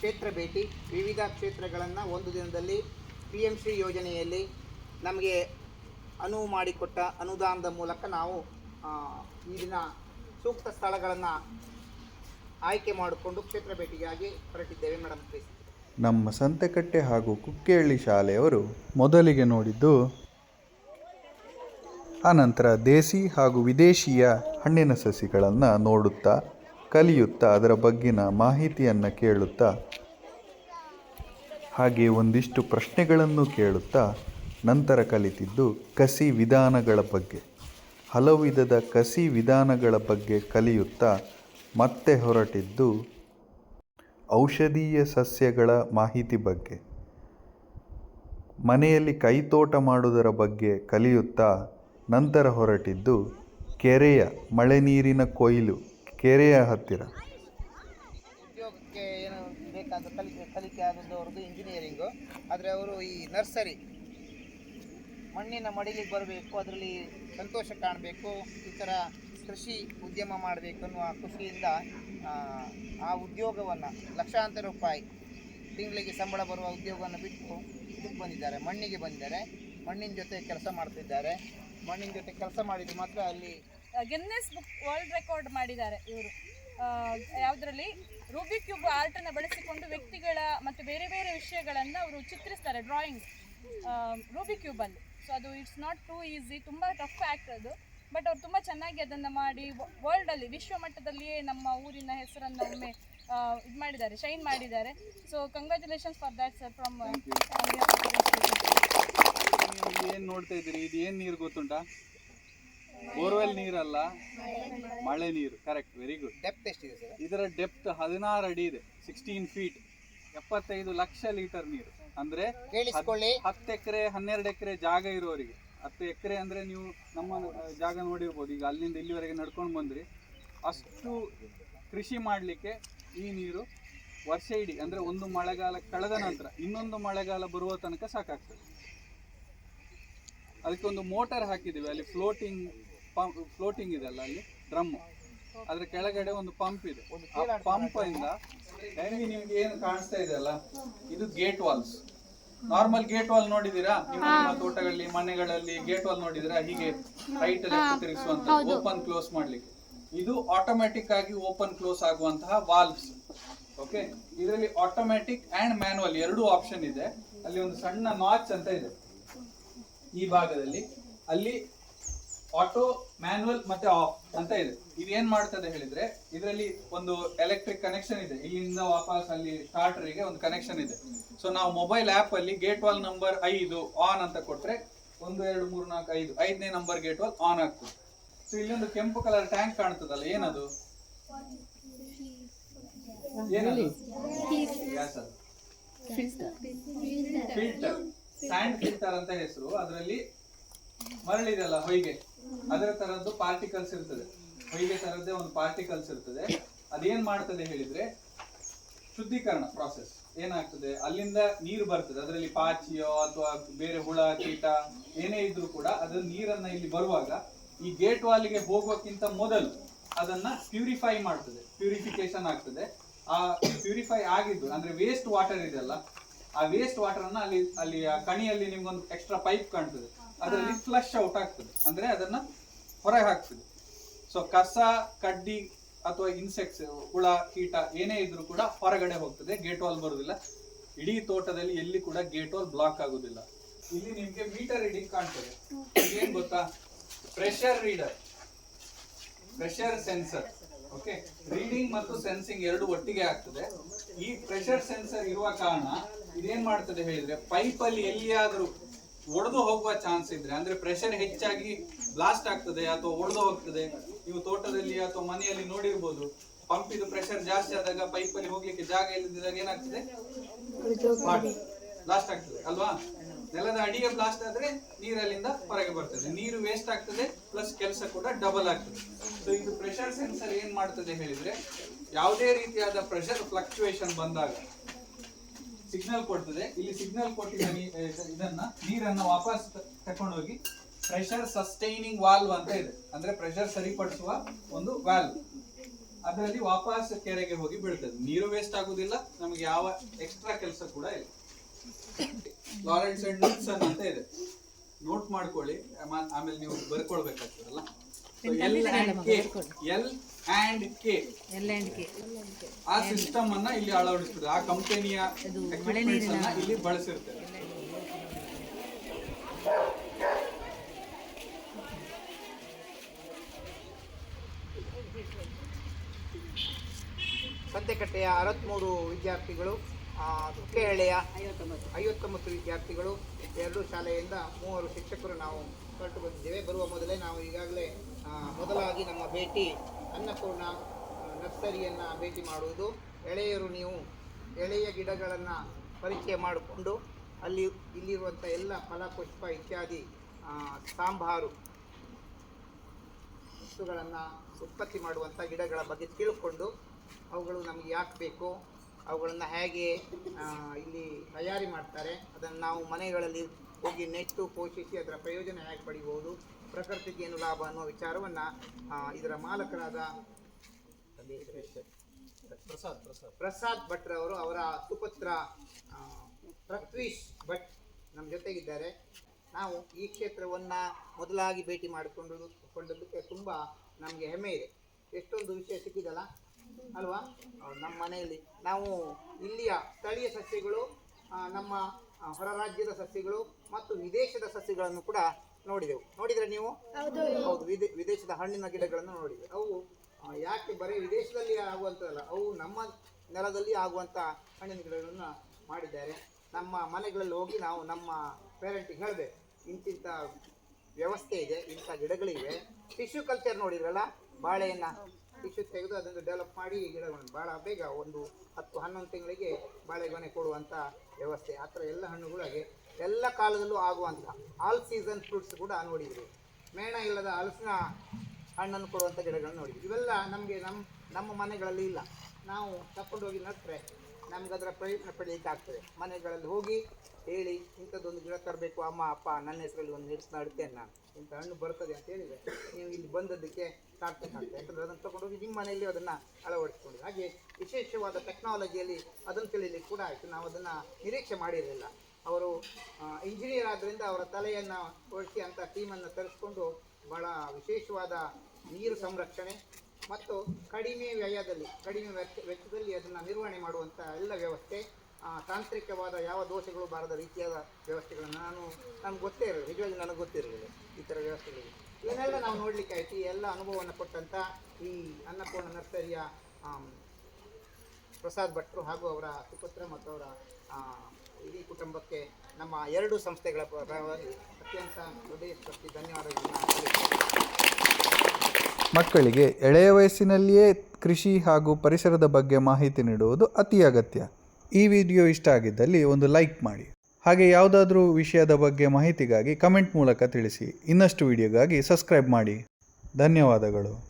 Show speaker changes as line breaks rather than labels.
ಕ್ಷೇತ್ರ ಭೇಟಿ, ವಿವಿಧ ಕ್ಷೇತ್ರಗಳನ್ನು ಒಂದು ದಿನದಲ್ಲಿ ಪಿ ಎಂ ಶ್ರೀ ಯೋಜನೆಯಲ್ಲಿ ನಮಗೆ ಅನುವು ಮಾಡಿಕೊಟ್ಟ ಅನುದಾನದ ಮೂಲಕ ನಾವು ಈ ದಿನ ಸೂಕ್ತ ಸ್ಥಳಗಳನ್ನು ಆಯ್ಕೆ ಮಾಡಿಕೊಂಡು ಕ್ಷೇತ್ರ ಭೇಟಿಗಾಗಿ ಹೊರಟಿದ್ದೇವೆ ಮೇಡಮ್ ಪ್ಲೀಸ್.
ನಮ್ಮ ಸಂತೆಕಟ್ಟೆ ಹಾಗೂ ಕುಕ್ಕೇಹಳ್ಳಿ ಶಾಲೆಯವರು ಮೊದಲಿಗೆ ನೋಡಿದ್ದು ಆನಂತರ ದೇಸಿ ಹಾಗೂ ವಿದೇಶಿಯ ಹಣ್ಣಿನ ಸಸಿಗಳನ್ನು ನೋಡುತ್ತಾ ಕಲಿಯುತ್ತಾ ಅದರ ಬಗ್ಗಿನ ಮಾಹಿತಿಯನ್ನು ಕೇಳುತ್ತಾ? ಹಾಗೆ ಒಂದಿಷ್ಟು ಪ್ರಶ್ನೆಗಳನ್ನು ಕೇಳುತ್ತಾ ನಂತರ ಕಲಿತಿದ್ದು ಕಸಿ ವಿಧಾನಗಳ ಬಗ್ಗೆ. ಹಲವು ವಿಧದ ಕಸಿ ವಿಧಾನಗಳ ಬಗ್ಗೆ ಕಲಿಯುತ್ತಾ ಮತ್ತೆ ಹೊರಟಿದ್ದು ಔಷಧೀಯ ಸಸ್ಯಗಳ ಮಾಹಿತಿ ಬಗ್ಗೆ. ಮನೆಯಲ್ಲಿ ಕೈತೋಟ ಮಾಡುವುದರ ಬಗ್ಗೆ ಕಲಿಯುತ್ತಾ ನಂತರ ಹೊರಟಿದ್ದು ಕೆರೆಯ ಮಳೆ ನೀರಿನ ಕೊಯ್ಲು. ಕೆರೆಯ ಹತ್ತಿರ.
ಉದ್ಯೋಗಕ್ಕೆ ಏನು ಬೇಕಾದ ಕಲಿಕೆ ಕಲಿಕೆ ಇಂಜಿನಿಯರಿಂಗು ಆದರೆ ಅವರು ಈ ನರ್ಸರಿ, ಮಣ್ಣಿನ ಮಡಿಲಿಗೆ ಬರಬೇಕು, ಅದರಲ್ಲಿ ಸಂತೋಷ ಕಾಣಬೇಕು, ಈ ಥರ ಕೃಷಿ ಉದ್ಯಮ ಮಾಡಬೇಕು ಅನ್ನುವ ಖುಷಿಯಿಂದ, ಆ ಉದ್ಯೋಗವನ್ನು ಲಕ್ಷಾಂತರ ರೂಪಾಯಿ ತಿಂಗಳಿಗೆ ಸಂಬಳ ಬರುವ ಉದ್ಯೋಗವನ್ನು ಬಿಟ್ಟು ಇದಕ್ಕೆ ಬಂದಿದ್ದಾರೆ. ಮಣ್ಣಿಗೆ ಬಂದಿದ್ದಾರೆ. ಮಣ್ಣಿನ ಜೊತೆ ಕೆಲಸ ಮಾಡ್ತಿದ್ದಾರೆ. ಮಣ್ಣಿನ ಜೊತೆ ಕೆಲಸ ಮಾಡಿದ್ರೆ ಮಾತ್ರ ಅಲ್ಲಿ
ಗಿನ್ನೆಸ್ ಬುಕ್ ವರ್ಲ್ಡ್ ರೆಕಾರ್ಡ್ ಮಾಡಿದ್ದಾರೆ ಇವರು. ಯಾವುದರಲ್ಲಿ? ರೂಬಿ ಕ್ಯೂಬ್ ಆರ್ಟನ್ನು ಬಳಸಿಕೊಂಡು ವ್ಯಕ್ತಿಗಳ ಮತ್ತು ಬೇರೆ ಬೇರೆ ವಿಷಯಗಳನ್ನು ಅವರು ಚಿತ್ರಿಸ್ತಾರೆ ಡ್ರಾಯಿಂಗ್ ರೂಬಿಕ್ ಕ್ಯೂಬಲ್ಲಿ ಸೊ ಅದು ಇಟ್ಸ್ ನಾಟ್ ಟೂ ಈಸಿ ತುಂಬ ಟಫ್ ಆ್ಯಕ್ಟ್ ಅದು. ಬಟ್ ಅವ್ರು ತುಂಬ ಚೆನ್ನಾಗಿ ಅದನ್ನು ಮಾಡಿ ವರ್ಲ್ಡಲ್ಲಿ ವಿಶ್ವ ಮಟ್ಟದಲ್ಲಿಯೇ ನಮ್ಮ ಊರಿನ ಹೆಸರನ್ನು ಒಮ್ಮೆ ಇದು ಮಾಡಿದ್ದಾರೆ ಶೈನ್ ಮಾಡಿದ್ದಾರೆ. So congratulations for that sir from
ಏನು ನೋಡ್ತಾ ಇದ್ದೀರಿ? ಇದು ಏನು ನೀರು ಗೊತ್ತುಂಟಾ? ಬೋರ್ವೆಲ್ ನೀರಲ್ಲ ಮಳೆ ನೀರು. ಕರೆಕ್ಟ್ ವೆರಿ ಗುಡ್
ಡೆಪ್ತ್ ಎಷ್ಟಿದೆ ಸರ್
ಇದರ ಡೆಪ್ತ್ ಹದಿನಾರು ಅಡಿ ಇದೆ ಸಿಕ್ಸ್ಟೀನ್ ಫೀಟ್ ಎಪ್ಪತ್ತೈದು ಲಕ್ಷ ಲೀಟರ್ ನೀರು. ಅಂದ್ರೆ
ಕೇಳಿಸ್ಕೊಳ್ಳಿ.
ಹತ್ತು ಎಕರೆ ಹನ್ನೆರಡು ಎಕರೆ ಜಾಗ ಇರೋರಿಗೆ. ಹತ್ತು ಎಕರೆ ಅಂದ್ರೆ ನೀವು ನಮ್ಮ ಜಾಗ ನೋಡಿರ್ಬೋದು. ಈಗ ಅಲ್ಲಿಂದ ಇಲ್ಲಿವರೆಗೆ ನಡ್ಕೊಂಡು ಬಂದ್ರಿ. ಅಷ್ಟು ಕೃಷಿ ಮಾಡಲಿಕ್ಕೆ ಈ ನೀರು ವರ್ಷ ಇಡೀ ಅಂದ್ರೆ ಒಂದು ಮಳೆಗಾಲ ಕಳೆದ ನಂತರ ಇನ್ನೊಂದು ಮಳೆಗಾಲ ಬರುವ ತನಕ ಸಾಕಾಗ್ತದೆ. ಅದಕ್ಕೆ ಒಂದು ಮೋಟರ್ ಹಾಕಿದ್ದೀವಿ. ಅಲ್ಲಿ ಫ್ಲೋಟಿಂಗ್ ಪಂಪ್ ಫ್ಲೋಟಿಂಗ್ ಇದೆ ಅಲ್ಲ ಅಲ್ಲಿ? ಡ್ರಮ್ ಅದ್ರ ಕೆಳಗಡೆ ಒಂದು ಪಂಪ್ ಇದೆ. ಆ ಪಂಪ್ ಇಂದ ಹೆಂಗೆ ನಿಮ್ಗೆ ಏನು ಕಾಣಿಸ್ತಾ ಇದೆ ಅಲ್ಲ? ಇದು gate valves normal gate valve ನೋಡಿದೀರಾ ನಿಮ್ಮ ನಿಮ್ಮ ತೋಟಗಳಲ್ಲಿ ಮನೆಗಳಲ್ಲಿ ಗೇಟ್ ವಾಲ್ ನೋಡಿದಿರಾ ಹೀಗೆ ರೈಟ್ ಲೆಫ್ಟ್ ತಿರುಗಿಸುವಂತ ಓಪನ್ ಕ್ಲೋಸ್ ಮಾಡ್ಲಿಕ್ಕೆ. ಇದು ಆಟೋಮ್ಯಾಟಿಕ್ ಆಗಿ ಓಪನ್ ಕ್ಲೋಸ್ ಆಗುವಂತಹ ವಾಲ್ವ್ಸ್ ಓಕೆ ಇದರಲ್ಲಿ ಆಟೋಮ್ಯಾಟಿಕ್ ಅಂಡ್ ಮ್ಯಾನುವಲ್ ಎರಡು ಆಪ್ಷನ್ ಇದೆ. ಅಲ್ಲಿ ಒಂದು ಸಣ್ಣ ನಾಚ್ ಅಂತ ಇದೆ. ಈ ಭಾಗದಲ್ಲಿ. ಅಲ್ಲಿ ಆಟೋ ಮ್ಯಾನುವಲ್ ಮತ್ತೆ ಆಫ್ ಅಂತ ಇದೆ. ಇದು ಏನ್ ಮಾಡ್ತದೆ ಹೇಳಿದ್ರೆ, ಇದರಲ್ಲಿ ಒಂದು ಎಲೆಕ್ಟ್ರಿಕ್ ಕನೆಕ್ಷನ್ ಇದೆ. ಇಲ್ಲಿಂದ ವಾಪಸ್ ಅಲ್ಲಿ ಸ್ಟಾರ್ಟರಿಗೆ ಒಂದು ಕನೆಕ್ಷನ್ ಇದೆ. ಸೊ ನಾವು ಮೊಬೈಲ್ ಆಪ್ ಅಲ್ಲಿ ಗೇಟ್ ವಾಲ್ ನಂಬರ್ ಐದು ಆನ್ ಅಂತ ಕೊಟ್ರೆ ಒಂದು, ಎರಡು, ಮೂರು, ನಾಲ್ಕು, ಐದು, ಐದನೇ ನಂಬರ್ ಗೇಟ್ ವಾಲ್ ಆನ್ ಆಗ್ತದೆ. ಸೊ ಇಲ್ಲೊಂದು ಕೆಂಪು ಕಲರ್ ಟ್ಯಾಂಕ್ ಕಾಣ್ತದಲ್ಲ, ಏನದು? ಏನದು? ಫಿಲ್ಟರ್ ಸ್ಯಾಂಡ್ ಫಿಲ್ಟರ್ ಅಂತ ಹೆಸರು. ಅದರಲ್ಲಿ ಮರಳಿದೆಲ್ಲ ಹೊಯ್ಗೆ. ಅದರ ತರದ್ದು ಪಾರ್ಟಿಕಲ್ಸ್ ಇರ್ತದೆ. ಹೊಯ್ಗೆ ತರದ್ದೇ ಒಂದು ಪಾರ್ಟಿಕಲ್ಸ್ ಇರ್ತದೆ. ಅದೇನ್ ಮಾಡ್ತದೆ ಹೇಳಿದ್ರೆ, ಶುದ್ಧೀಕರಣ ಪ್ರಾಸೆಸ್ ಏನಾಗ್ತದೆ? ಅಲ್ಲಿಂದ ನೀರು ಬರ್ತದೆ. ಅದರಲ್ಲಿ ಪಾಚಿಯೋ ಅಥವಾ ಬೇರೆ ಹುಳ, ಕೀಟ ಏನೇ ಇದ್ರೂ ಕೂಡ ಅದನ್ನ ನೀರನ್ನ ಇಲ್ಲಿ ಬರುವಾಗ ಈ ಗೇಟ್ ವಾಲಿಗೆ ಹೋಗೋಕ್ಕಿಂತ ಮೊದಲು ಅದನ್ನ ಪ್ಯೂರಿಫೈ ಮಾಡ್ತದೆ. ಪ್ಯೂರಿಫಿಕೇಶನ್ ಆಗ್ತದೆ. ಆ ಪ್ಯೂರಿಫೈ ಆಗಿದ್ದು, ಅಂದ್ರೆ ವೇಸ್ಟ್ ವಾಟರ್ ಇದೆಯಲ್ಲ, ಆ ವೇಸ್ಟ್ ವಾಟರ್ ಅನ್ನ ಅಲ್ಲಿ ಅಲ್ಲಿ ಕಣಿಯಲ್ಲಿ ನಿಮ್ಗೊಂದು ಎಕ್ಸ್ಟ್ರಾ ಪೈಪ್ ಕಾಣ್ತದೆ. ಅದರಲ್ಲಿ ಫ್ಲಶ್ ಔಟ್ ಆಗ್ತದೆ. ಅಂದ್ರೆ ಅದನ್ನ ಹೊರಗೆ ಹಾಕ್ತದೆ. ಸೊ ಕಸ ಕಡ್ಡಿ ಅಥವಾ ಇನ್ಸೆಕ್ಟ್ಸ್ ಹುಳ ಕೀಟ ಏನೇ ಇದ್ರೂ ಕೂಡ ಹೊರಗಡೆ ಹೋಗ್ತದೆ. ಗೇಟ್ ವಾಲ್ ಬರುವುದಿಲ್ಲ ಇಡೀ ತೋಟದಲ್ಲಿ ಎಲ್ಲಿ ಕೂಡ ಗೇಟ್ ವಾಲ್ ಬ್ಲಾಕ್ ಆಗುದಿಲ್ಲ. ಇಲ್ಲಿ ನಿಮ್ಗೆ ಮೀಟರ್ ರೀಡಿಂಗ್ ಕಾಣ್ತದೆ. ಏನ್ ಗೊತ್ತಾ? Pressure reader pressure sensor okay reading ಮತ್ತು ಸೆನ್ಸಿಂಗ್ ಎರಡು ಒಟ್ಟಿಗೆ ಆಗ್ತದೆ. ಈ ಪ್ರೆಷರ್ ಸೆನ್ಸರ್ ಇರುವ ಕಾರಣ ಇದೇನ್ ಮಾಡ್ತದೆ ಹೇಳಿದ್ರೆ ಪೈಪ್ ಅಲ್ಲಿ ಎಲ್ಲಿಯಾದ್ರೂ ಒಡೆದು ಹೋಗುವ ಚಾನ್ಸ್ ಇದ್ರೆ, ಅಂದ್ರೆ ಪ್ರೆಷರ್ ಹೆಚ್ಚಾಗಿ ಬ್ಲಾಸ್ಟ್ ಆಗ್ತದೆ ಅಥವಾ ಒಡೆದು ಹೋಗ್ತದೆ. ನೀವು ತೋಟದಲ್ಲಿ ಅಥವಾ ಮನೆಯಲ್ಲಿ ನೋಡಿರ್ಬೋದು ಪಂಪ್ ಇದು ಪ್ರೆಷರ್ ಜಾಸ್ತಿ ಆದಾಗ ಪೈಪ್ ಅಲ್ಲಿ ಹೋಗ್ಲಿಕ್ಕೆ ಜಾಗ ಇಲ್ಲದಿದ್ದಾಗ ಏನಾಗ್ತದೆ? ಬ್ಲಾಸ್ಟ್ ಆಗ್ತದೆ, ಅಲ್ವಾ? ನೆಲದ ಅಡಿಗೆ ಬ್ಲಾಸ್ಟ್ ಆದ್ರೆ ನೀರಲ್ಲಿಂದ ಹೊರಗೆ ಬರ್ತದೆ. ನೀರು ವೇಸ್ಟ್ ಆಗ್ತದೆ ಪ್ಲಸ್ ಕೆಲಸ ಕೂಡ ಡಬಲ್ ಆಗ್ತದೆ. ಸೊ ಇದು ಪ್ರೆಷರ್ ಸೆನ್ಸರ್ ಏನ್ ಮಾಡ್ತದೆ ಹೇಳಿದ್ರೆ, ಯಾವುದೇ ರೀತಿಯಾದ ಪ್ರೆಷರ್ ಫ್ಲಕ್ಚುಯೇಷನ್ ಬಂದಾಗ ಸಿಗ್ನಲ್ ಕೊಡ್ತದೆ. ಇಲ್ಲಿ ಸಿಗ್ನಲ್ ಕೊಟ್ಟಿದ್ದ ಇದನ್ನ. ನೀರನ್ನ ವಾಪಸ್ ತಕೊಂಡೋಗಿ ಪ್ರೆಷರ್ ಸಸ್ಟೈನಿಂಗ್ ವಾಲ್ವ್ ಅಂತ ಇದೆ. ಅಂದ್ರೆ ಪ್ರೆಷರ್ ಸರಿಪಡಿಸುವ ಒಂದು ವಾಲ್ವ್ ಅದರಲ್ಲಿ ವಾಪಸ್ ಕೆರೆಗೆ ಹೋಗಿ ಬೀಳ್ತದೆ. ನೀರು ವೇಸ್ಟ್ ಆಗುದಿಲ್ಲ, ನಮಗೆ ಯಾವ ಎಕ್ಸ್ಟ್ರಾ ಕೆಲಸ ಕೂಡ ಇಲ್ಲ. ಲಾರೆನ್ಸ್ ಅಂಡ್ ನಿಲ್ಸನ್ ಅಂತ ಇದೆ. ನೋಟ್ ಮಾಡ್ಕೊಳ್ಳಿ. ಆಮೇಲೆ ನೀವು ಬರ್ಕೊಳ್ಬೇಕಾಗ್ತದಲ್ಲ. L and K L and K ಆ ಸಿಸ್ಟಮ್ ಅನ್ನ ಇಲ್ಲಿ ಅಳವಡಿಸ್ತದೆ ಆ ಕಂಪನಿಯ ಇಲ್ಲಿ ಬಳಸಿರ್ತದೆ
ಸಂತೆಕಟ್ಟೆಯ ಅರವತ್ತ್ಮೂರು ವಿದ್ಯಾರ್ಥಿಗಳು ಆ, ತುಕ್ಕೆಹಳ್ಳಿಯ ಐವತ್ತೊಂಬತ್ತು ವಿದ್ಯಾರ್ಥಿಗಳು ಎರಡು ಶಾಲೆಯಿಂದ ಮೂವರು ಶಿಕ್ಷಕರು ನಾವು ಹೊರಟು ಬಂದಿದ್ದೇವೆ. ಬರುವ ಮೊದಲೇ ನಾವು ಈಗಾಗಲೇ ಮೊದಲಾಗಿ ನಮ್ಮ ಭೇಟಿ, ಅನ್ನಪೂರ್ಣ ನರ್ಸರಿಯನ್ನು ಭೇಟಿ ಮಾಡುವುದು. ಎಳೆಯರು ನೀವು, ಎಳೆಯ ಗಿಡಗಳನ್ನು ಪರಿಚಯ ಮಾಡಿಕೊಂಡು ಅಲ್ಲಿ ಇಲ್ಲಿರುವಂಥ ಎಲ್ಲ ಫಲಪುಷ್ಪ ಇತ್ಯಾದಿ ಸಾಂಬಾರು ವಸ್ತುಗಳನ್ನು ಉತ್ಪತ್ತಿ ಮಾಡುವಂಥ ಗಿಡಗಳ ಬಗ್ಗೆ ತಿಳ್ಕೊಂಡು ಅವುಗಳು ನಮಗೆ ಯಾಕೆ ಬೇಕು, ಅವುಗಳನ್ನು ಹೇಗೆ ಇಲ್ಲಿ ತಯಾರಿ ಮಾಡ್ತಾರೆ, ಅದನ್ನು ನಾವು ಮನೆಗಳಲ್ಲಿ ಹೋಗಿ ನೆಟ್ಟು ಪೋಷಿಸಿ ಅದರ ಪ್ರಯೋಜನ ಹೇಗೆ ಪಡಿಬೋದು ಪ್ರಕೃತಿಗೆ ಏನು ಲಾಭ ಅನ್ನೋ ವಿಚಾರವನ್ನು ಇದರ ಮಾಲಕರಾದ
ಪ್ರಸಾದ್ ಪ್ರಸಾದ್.
ಪ್ರಸಾದ್ ಭಟ್ರವರು ಅವರ ಸುಪುತ್ರ ಪೃಥ್ವೀಶ್ ಭಟ್ ನಮ್ಮ ಜೊತೆಗಿದ್ದಾರೆ. ನಾವು ಈ ಕ್ಷೇತ್ರವನ್ನು ಮೊದಲಾಗಿ ಭೇಟಿ ಮಾಡಿಕೊಂಡು ಕೊಂಡದ್ದಕ್ಕೆ ತುಂಬ ನಮಗೆ ಹೆಮ್ಮೆ ಇದೆ. ಎಷ್ಟೊಂದು ವಿಷಯ ಸಿಕ್ಕಿದಲ್ಲ ಅಲ್ವಾ? ನಮ್ಮ ಮನೆಯಲ್ಲಿ ನಾವು ಇಲ್ಲಿಯ ಸ್ಥಳೀಯ ಸಸ್ಯಗಳು ನಮ್ಮ ಹೊರ ರಾಜ್ಯದ ಸಸ್ಯಗಳು ಮತ್ತು ವಿದೇಶದ ಸಸ್ಯಗಳನ್ನು ಕೂಡ ನೋಡಿದೆವು. ನೋಡಿದ್ರೆ ನೀವು? ಹೌದು. ವಿದೇ- ವಿದೇಶದ ಹಣ್ಣಿನ ಗಿಡಗಳನ್ನು ನೋಡಿದೆ. ಅವು ಯಾಕೆ ಬರೀ ವಿದೇಶದಲ್ಲಿ ಆಗುವಂಥದ್ದಲ್ಲ ಅವು ನಮ್ಮ ನೆಲದಲ್ಲಿ ಆಗುವಂಥ ಹಣ್ಣಿನ ಗಿಡಗಳನ್ನು ಮಾಡಿದ್ದಾರೆ. ನಮ್ಮ ಮನೆಗಳಲ್ಲಿ ಹೋಗಿ ನಾವು ನಮ್ಮ ಪೇರೆಂಟಿಗೆ ಹೇಳಬೇಕು. ಇಂತಿಂಥ ವ್ಯವಸ್ಥೆ ಇದೆ ಇಂಥ ಗಿಡಗಳಿವೆ. ಟಿಶ್ಯೂ ಕಲ್ಚರ್ ನೋಡಿದ್ರಲ್ಲ ಬಾಳೆಯನ್ನು ಟಿಶ್ಯೂ ತೆಗೆದು ಅದನ್ನು ಡೆವಲಪ್ ಮಾಡಿ ಗಿಡಗಳನ್ನು. ಭಾಳ ಬೇಗ ಒಂದು ಹತ್ತು, ಹನ್ನೊಂದು ತಿಂಗಳಿಗೆ ಬಾಳೆಗೊನೆ ಕೊಡುವಂಥ ವ್ಯವಸ್ಥೆ. ಆ ಥರ ಎಲ್ಲ ಹಣ್ಣುಗಳಿಗೆ ಎಲ್ಲ ಕಾಲದಲ್ಲೂ ಆಗುವಂಥ ಆಲ್ ಸೀಸನ್ ಫ್ರೂಟ್ಸ್ ಕೂಡ ನೋಡಿದ್ವಿ. ಮೇಣ ಇಲ್ಲದ ಹಲಸಿನ ಹಣ್ಣನ್ನು ಕೊಡುವಂಥ ಗಿಡಗಳನ್ನು ನೋಡಿದ್ವಿ. ಇವೆಲ್ಲ ನಮಗೆ ನಮ್ಮ ನಮ್ಮ ಮನೆಗಳಲ್ಲಿ ಇಲ್ಲ. ನಾವು ತಗೊಂಡೋಗಿ ನಟ್ಟರೆ ನಮ್ಗೆ ಅದರ ಪ್ರಯತ್ನ ಪಡೆಯಲಿಕ್ಕೆ ಆಗ್ತದೆ ಮನೆಗಳಲ್ಲಿ ಹೋಗಿ ಹೇಳಿ, ಇಂಥದ್ದೊಂದು ಗಿಡ ತರಬೇಕು, ಅಮ್ಮ, ಅಪ್ಪ, ನನ್ನ ಹೆಸರಲ್ಲಿ ಒಂದು ಹಿಡಿದು ನಡ್ತೇನೆ ನಾನು. ಇಂಥ ಹಣ್ಣು ಬರ್ತದೆ ಅಂತ ಹೇಳಿದೆ. ನೀವು ಇಲ್ಲಿ ಬಂದದ್ದಕ್ಕೆ ಸಾರ್ಥಕ ಆಗ್ತದೆ. ಯಾಕಂದರೆ ಅದನ್ನು ತಗೊಂಡೋಗಿ ನಿಮ್ಮ ಮನೆಯಲ್ಲಿ ಅದನ್ನು ಅಳವಡಿಸ್ಕೊಂಡು ಹಾಗೆ ವಿಶೇಷವಾದ ಟೆಕ್ನಾಲಜಿಯಲ್ಲಿ ಅದನ್ನು ತಿಳಿಲಿಕ್ಕೆ ಕೂಡ ಆಯಿತು. ನಾವು ಅದನ್ನು ನಿರೀಕ್ಷೆ ಮಾಡಿರಲಿಲ್ಲ. ಅವರು ಇಂಜಿನಿಯರ್ ಆದ್ದರಿಂದ ಅವರ ತಲೆಯನ್ನು ಓಡಿಸಿ ಅಂಥ ಟೀಮನ್ನು ತರಿಸ್ಕೊಂಡು ಭಾಳ ವಿಶೇಷವಾದ ನೀರು ಸಂರಕ್ಷಣೆ ಮತ್ತು ಕಡಿಮೆ ವ್ಯಯದಲ್ಲಿ, ಕಡಿಮೆ ವೆಚ್ಚ, ವೆಚ್ಚದಲ್ಲಿ ಅದನ್ನು ನಿರ್ವಹಣೆ ಮಾಡುವಂಥ ಎಲ್ಲ ವ್ಯವಸ್ಥೆ ತಾಂತ್ರಿಕವಾದ ಯಾವ ದೋಷಗಳು ಬಾರದ ರೀತಿಯಾದ ವ್ಯವಸ್ಥೆಗಳನ್ನು ನಾನು ನಮ್ಗೆ ಗೊತ್ತೇ ಇರಲಿಲ್ಲ. ನಿಜವಾಗಿ ನನಗೆ ಗೊತ್ತಿರಲಿಲ್ಲ ಈ ಥರ ವ್ಯವಸ್ಥೆಗಳು. ಇವನ್ನೆಲ್ಲ ನಾವು ನೋಡಲಿಕ್ಕೆ ಆಯಿತು. ಈ ಎಲ್ಲ ಅನುಭವವನ್ನು ಕೊಟ್ಟಂಥ ಈ ಅನ್ನಪೂರ್ಣ ನರ್ಸರಿಯ ಪ್ರಸಾದ್ ಭಟ್ರು ಹಾಗೂ ಅವರ ಸುಪುತ್ರ ಮತ್ತು ಅವರ ಇಡೀ ಕುಟುಂಬಕ್ಕೆ ನಮ್ಮ ಎರಡು ಸಂಸ್ಥೆಗಳ ಅತ್ಯಂತ ಹೃದಯಸ್ಪರ್ಶಿ ಧನ್ಯವಾದಗಳನ್ನು ಸಲ್ಲಿಸುತ್ತೇನೆ.
ಮಕ್ಕಳಿಗೆ ಎಳೆಯ ವಯಸ್ಸಿನಲ್ಲಿಯೇ ಕೃಷಿ ಹಾಗೂ ಪರಿಸರದ ಬಗ್ಗೆ ಮಾಹಿತಿ ನೀಡುವುದು ಅತಿ ಅಗತ್ಯ. ಈ ವಿಡಿಯೋ ಇಷ್ಟ ಆಗಿದ್ದಲ್ಲಿ ಒಂದು ಲೈಕ್ ಮಾಡಿ. ಹಾಗೆ ಯಾವುದಾದ್ರೂ ವಿಷಯದ ಬಗ್ಗೆ ಮಾಹಿತಿಗಾಗಿ ಕಮೆಂಟ್ ಮೂಲಕ ತಿಳಿಸಿ. ಇನ್ನಷ್ಟು ವಿಡಿಯೋಗಾಗಿ ಸಬ್ಸ್ಕ್ರೈಬ್ ಮಾಡಿ. ಧನ್ಯವಾದಗಳು.